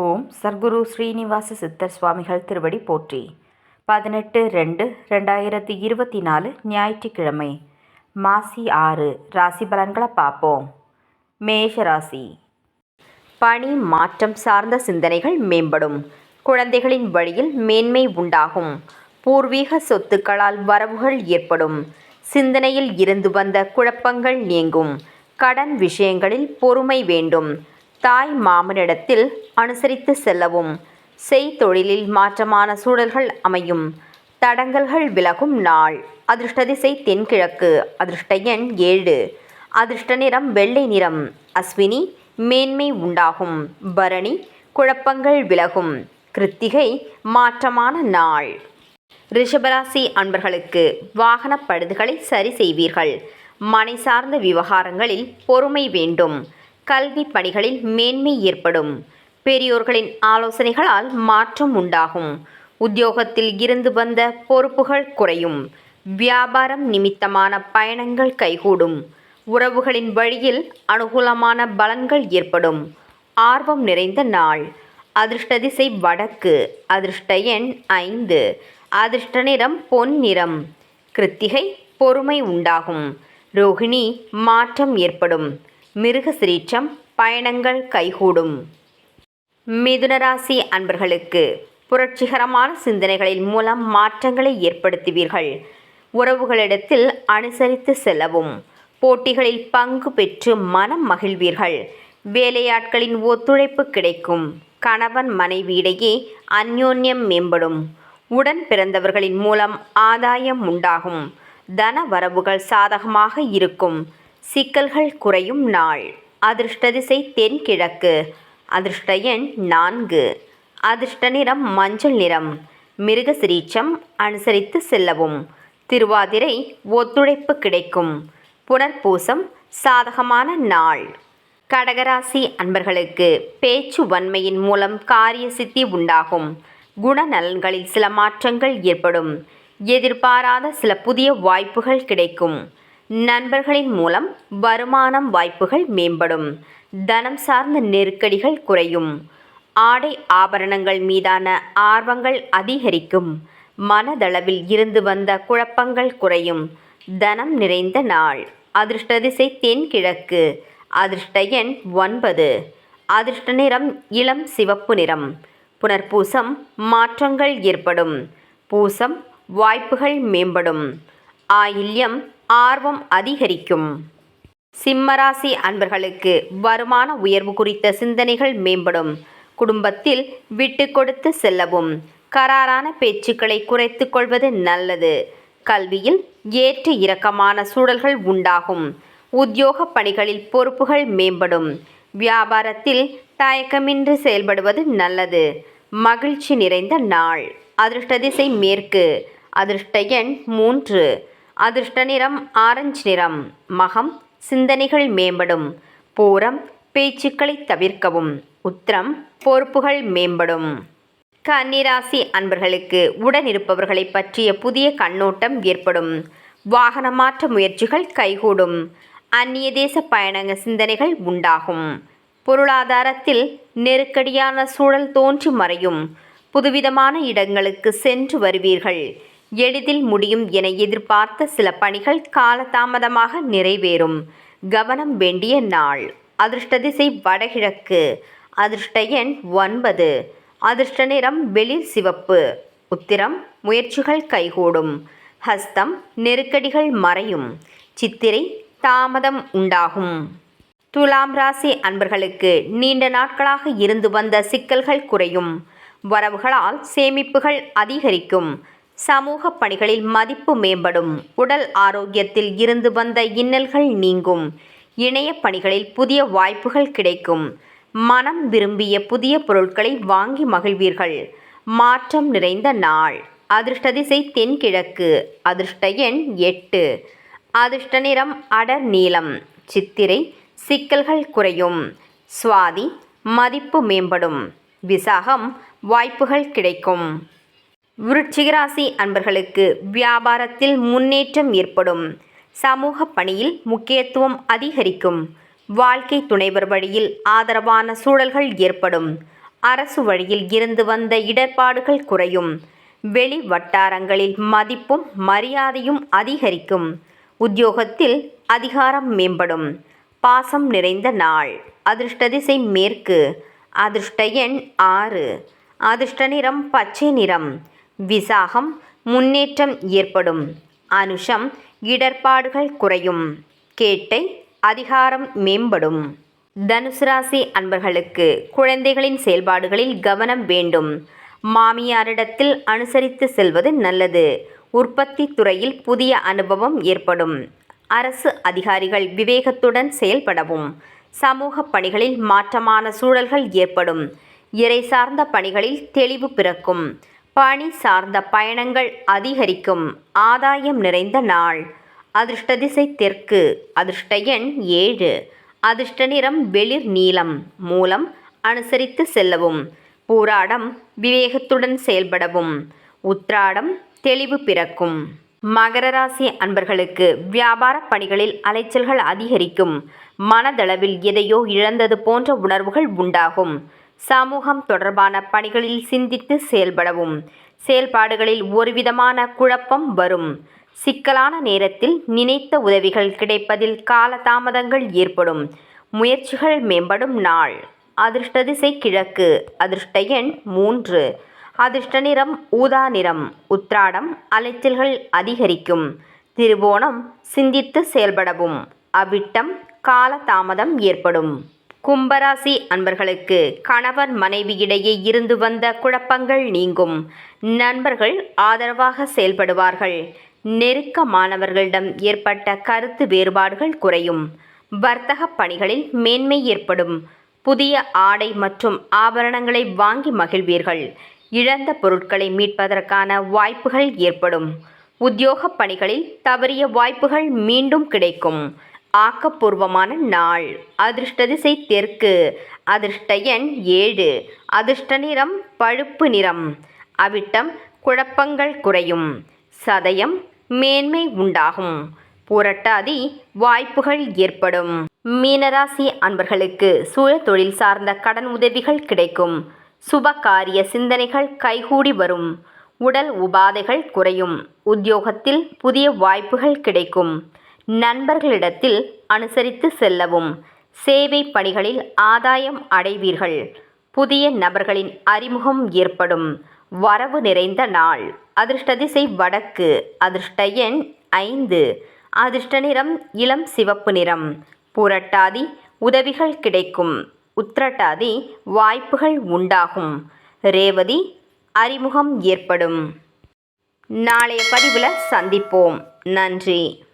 ஓம் சர்க்குரு ஸ்ரீனிவாச சித்தர் சுவாமிகள் திருவடி போற்றி. பதினெட்டு ரெண்டு ரெண்டாயிரத்தி இருபத்தி நாலு ஞாயிற்றுக்கிழமை மாசி ஆறு ராசி பலன்களை பார்ப்போம். மேஷ ராசி. பணி மாற்றம் சார்ந்த சிந்தனைகள் மேம்படும். குழந்தைகளின் வழியில் மேன்மை உண்டாகும். பூர்வீக சொத்துக்களால் வரவுகள் ஏற்படும். சிந்தனையில் இருந்து வந்த குழப்பங்கள் நீங்கும். கடன் விஷயங்களில் பொறுமை வேண்டும். தாய் மாமனிடத்தில் அனுசரித்து செல்லவும். செய்தொழிலில் மாற்றமான சூழல்கள் அமையும். தடங்கல்கள் விலகும் நாள். அதிர்ஷ்ட திசை தென்கிழக்கு. அதிர்ஷ்ட எண் ஏழு. அதிர்ஷ்ட நிறம் வெள்ளை நிறம். அஸ்வினி மேன்மை உண்டாகும். பரணி குழப்பங்கள் விலகும். கிருத்திகை மாற்றமான நாள். ரிஷபராசி அன்பர்களுக்கு வாகன பழுதுகளை சரி செய்வீர்கள். மனை சார்ந்த விவகாரங்களில் பொறுமை வேண்டும். கல்வி பணிகளில் மேன்மை ஏற்படும். பெரியோர்களின் ஆலோசனைகளால் மாற்றம் உண்டாகும். உத்தியோகத்தில் இருந்து வந்த பொறுப்புகள் குறையும். வியாபாரம் நிமித்தமான பயணங்கள் கைகூடும். உறவுகளின் வழியில் அனுகூலமான பலன்கள் ஏற்படும். ஆர்வம் நிறைந்த நாள். அதிர்ஷ்ட திசை வடக்கு. அதிர்ஷ்ட எண் ஐந்து. அதிர்ஷ்ட நிறம் பொன் நிறம். கிருத்திகை பொறுமை உண்டாகும். ரோகிணி மாற்றம் ஏற்படும். மிருகசிரீச்சம் பயணங்கள் கைகூடும். மிதுனராசி அன்பர்களுக்கு புரட்சிகரமான சிந்தனைகளின் மூலம் மாற்றங்களை ஏற்படுத்துவீர்கள். உறவுகளிடத்தில் அனுசரித்து செல்லவும். போட்டிகளில் பங்கு பெற்று மனம் மகிழ்வீர்கள். வேலையாட்களின் ஒத்துழைப்பு கிடைக்கும். கணவன் மனைவியிடையே அந்யோன்யம் மேம்படும். உடன் பிறந்தவர்களின் மூலம் ஆதாயம் உண்டாகும். தன வரவுகள் சாதகமாக இருக்கும். சிக்கல்கள் குறையும் நாள். அதிர்ஷ்ட திசை தென்கிழக்கு அதிர்ஷ்ட எண் நான்கு. அதிர்ஷ்ட நிறம் மஞ்சள் நிறம். மிருகசிரீச்சம் அனுசரித்து செல்லவும். திருவாதிரை ஒத்துழைப்பு கிடைக்கும். புனர்பூசம் சாதகமான நாள். கடகராசி அன்பர்களுக்கு பேச்சு வன்மையின் மூலம் காரிய சித்தி உண்டாகும். குணநலன்களில் சில மாற்றங்கள் ஏற்படும். எதிர்பாராத சில புதிய வாய்ப்புகள் கிடைக்கும். நண்பர்களின் மூலம் வருமானம் வாய்ப்புகள் மேம்படும். தனம் சார்ந்த நெருக்கடிகள் குறையும். ஆடை ஆபரணங்கள் மீதான ஆர்வங்கள் அதிகரிக்கும். மனதளவில் இருந்து வந்த குழப்பங்கள் குறையும். தனம் நிறைந்த நாள். அதிர்ஷ்ட திசை தென்கிழக்கு. அதிர்ஷ்ட எண் ஒன்பது. அதிர்ஷ்ட நிறம் இளம் சிவப்பு நிறம். புனர்பூசம் மாற்றங்கள் ஏற்படும். பூசம் வாய்ப்புகள் மேம்படும். ஆயில்யம் ஆர்வம் அதிகரிக்கும். சிம்மராசி அன்பர்களுக்கு வருமான உயர்வு குறித்த சிந்தனைகள் மேம்படும். குடும்பத்தில் விட்டு கொடுத்து செல்லவும். கராரான பேச்சுக்களை குறைத்து கொள்வது நல்லது. கல்வியில் ஏற்ற இறக்கமான சூழல்கள் உண்டாகும். உத்தியோக பணிகளில் பொறுப்புகள் மேம்படும். வியாபாரத்தில் தயக்கமின்றி செயல்படுவது நல்லது. மகிழ்ச்சி நிறைந்த நாள். அதிர்ஷ்ட திசை மேற்கு. அதிர்ஷ்ட எண் மூன்று. அதிர்ஷ்ட நிறம் ஆரஞ்சு நிறம். மகம் சிந்தனைகள் மேம்படும். பூரம் பேச்சுக்களை தவிர்க்கவும். உத்திரம் பொறுப்புகள் மேம்படும். கன்னிராசி அன்பர்களுக்கு உடன் இருப்பவர்களை பற்றிய புதிய கண்ணோட்டம் ஏற்படும். வாகன மாற்ற முயற்சிகள் கைகூடும். அந்நிய தேச பயணங்க சிந்தனைகள் உண்டாகும். பொருளாதாரத்தில் நெருக்கடியான சூழல் தோன்றி மறையும். புதுவிதமான இடங்களுக்கு சென்று வருவீர்கள். எளிதில் முடியும் என எதிர்பார்த்த சில பணிகள் காலதாமதமாக நிறைவேறும். கவனம் வேண்டிய நாள். அதிர்ஷ்ட திசை வடகிழக்கு. அதிர்ஷ்ட எண் ஒன்பது. அதிர்ஷ்ட நிறம் வெளிர் சிவப்பு. உத்திரம் முயற்சிகள் கைகூடும். ஹஸ்தம் நெருக்கடிகள் மறையும். சித்திரை தாமதம் உண்டாகும். துலாம் ராசி அன்பர்களுக்கு நீண்ட நாட்களாக இருந்து வந்த சிக்கல்கள் குறையும். வரவுகளால் சேமிப்புகள் அதிகரிக்கும். சமூக பணிகளில் மதிப்பு மேம்படும். உடல் ஆரோக்கியத்தில் இருந்து வந்த இன்னல்கள் நீங்கும். இணைய பணிகளில் புதிய வாய்ப்புகள் கிடைக்கும். மனம் விரும்பிய புதிய பொருட்களை வாங்கி மகிழ்வீர்கள். மாற்றம் நிறைந்த நாள். அதிர்ஷ்ட திசை தென்கிழக்கு. அதிர்ஷ்ட எண் எட்டு. அதிர்ஷ்ட நிறம் அடர் நீளம் சித்திரை சிக்கல்கள் குறையும். சுவாதி மதிப்பு மேம்படும். விசாகம் வாய்ப்புகள் கிடைக்கும். விருட்சிகராசி அன்பர்களுக்கு வியாபாரத்தில் முன்னேற்றம் ஏற்படும். சமூக பணியில் முக்கியத்துவம் அதிகரிக்கும். வாழ்க்கை துணைவர் வழியில் ஆதரவான சூழல்கள் ஏற்படும். அரசு வழியில் இருந்து வந்த இடர்பாடுகள் குறையும். வெளி வட்டாரங்களில் மதிப்பும் மரியாதையும் அதிகரிக்கும். உத்தியோகத்தில் அதிகாரம் மேம்படும். பாசம் நிறைந்த நாள். அதிர்ஷ்ட திசை மேற்கு. அதிர்ஷ்ட எண் ஆறு. அதிர்ஷ்ட நிறம் பச்சை நிறம். விசாகம் முன்னேற்றம் ஏற்படும். அனுஷம் இடர்பாடுகள் குறையும். கேட்டை அதிகாரம் மேம்படும். தனுசு ராசி அன்பர்களுக்கு குழந்தைகளின் செயல்பாடுகளில் கவனம் வேண்டும். மாமியாரிடத்தில் அனுசரித்து செல்வது நல்லது. உற்பத்தி துறையில் புதிய அனுபவம் ஏற்படும். அரசு அதிகாரிகள் விவேகத்துடன் செயல்படவும். சமூக பணிகளில் மாற்றமான சூழல்கள் ஏற்படும். இறை சார்ந்த பணிகளில் தெளிவு பிறக்கும். பணி சார்ந்த பயணங்கள் அதிகரிக்கும். ஆதாயம் நிறைந்த நாள். அதிர்ஷ்ட திசை தெற்கு. அதிர்ஷ்ட எண் ஏழு. அதிர்ஷ்ட நிறம் வெளிர் நீலம். மூலம் அனுசரித்து செல்லவும். பூராடம் விவேகத்துடன் செயல்படவும். உத்ராடம் தெளிவு பிறக்கும். மகர ராசி அன்பர்களுக்கு வியாபார பணிகளில் அலைச்சல்கள் அதிகரிக்கும். மனதளவில் எதையோ இழந்தது போன்ற உணர்வுகள் உண்டாகும். சமூகம் தொடர்பான பணிகளில் சிந்தித்து செயல்படவும். செயல்பாடுகளில் ஒருவிதமான குழப்பம் வரும். சிக்கலான நேரத்தில் நினைத்த உதவிகள் கிடைப்பதில் காலதாமதங்கள் ஏற்படும். முயற்சிகள் மேம்படும் நாள். அதிர்ஷ்ட திசை கிழக்கு. அதிர்ஷ்ட எண் மூன்று. அதிர்ஷ்ட நிறம் ஊதா நிறம். உத்ராடம் அலைச்சல்கள் அதிகரிக்கும். திருவோணம் சிந்தித்து செயல்படவும். அவிட்டம் காலதாமதம் ஏற்படும். கும்பராசி அன்பர்களுக்கு கணவன் மனைவியிடையே இருந்து வந்த குழப்பங்கள் நீங்கும். நண்பர்கள் ஆதரவாக செயல்படுவார்கள். நெருக்கமானவர்களிடம் ஏற்பட்ட கருத்து வேறுபாடுகள் குறையும். வர்த்தக பணிகளில் மேன்மை ஏற்படும். புதிய ஆடை மற்றும் ஆபரணங்களை வாங்கி மகிழ்வீர்கள். இழந்த பொருட்களை மீட்பதற்கான வாய்ப்புகள் ஏற்படும். உத்தியோக பணிகளில் தவறிய வாய்ப்புகள் மீண்டும் கிடைக்கும். ஆக்கப்பூர்வமான நாள். அதிர்ஷ்ட திசை தெற்கு. அதிர்ஷ்ட எண் ஏழு. அதிர்ஷ்ட நிறம் பழுப்பு நிறம். அவிட்டம் குழப்பங்கள் குறையும். சதயம் மேன்மை உண்டாகும். புரட்டாதி வாய்ப்புகள் ஏற்படும். மீனராசி அன்பர்களுக்கு சுய தொழில் சார்ந்த கடன் உதவிகள் கிடைக்கும். சுபகாரிய சிந்தனைகள் கைகூடி வரும். உடல் உபாதைகள் குறையும். உத்தியோகத்தில் புதிய வாய்ப்புகள் கிடைக்கும். நண்பர்களிடத்தில் அனுசரித்து செல்லவும். சேவை பணிகளில் ஆதாயம் அடைவீர்கள். புதிய நபர்களின் அறிமுகம் ஏற்படும். வரவு நிறைந்த நாள். அதிர்ஷ்ட திசை வடக்கு. அதிர்ஷ்ட எண் ஐந்து. அதிர்ஷ்ட நிறம் இளம் சிவப்பு நிறம். புரட்டாதி உதவிகள் கிடைக்கும். உத்திரட்டாதி வாய்ப்புகள் உண்டாகும். ரேவதி அறிமுகம் ஏற்படும். நாளைய பதிவில் சந்திப்போம். நன்றி.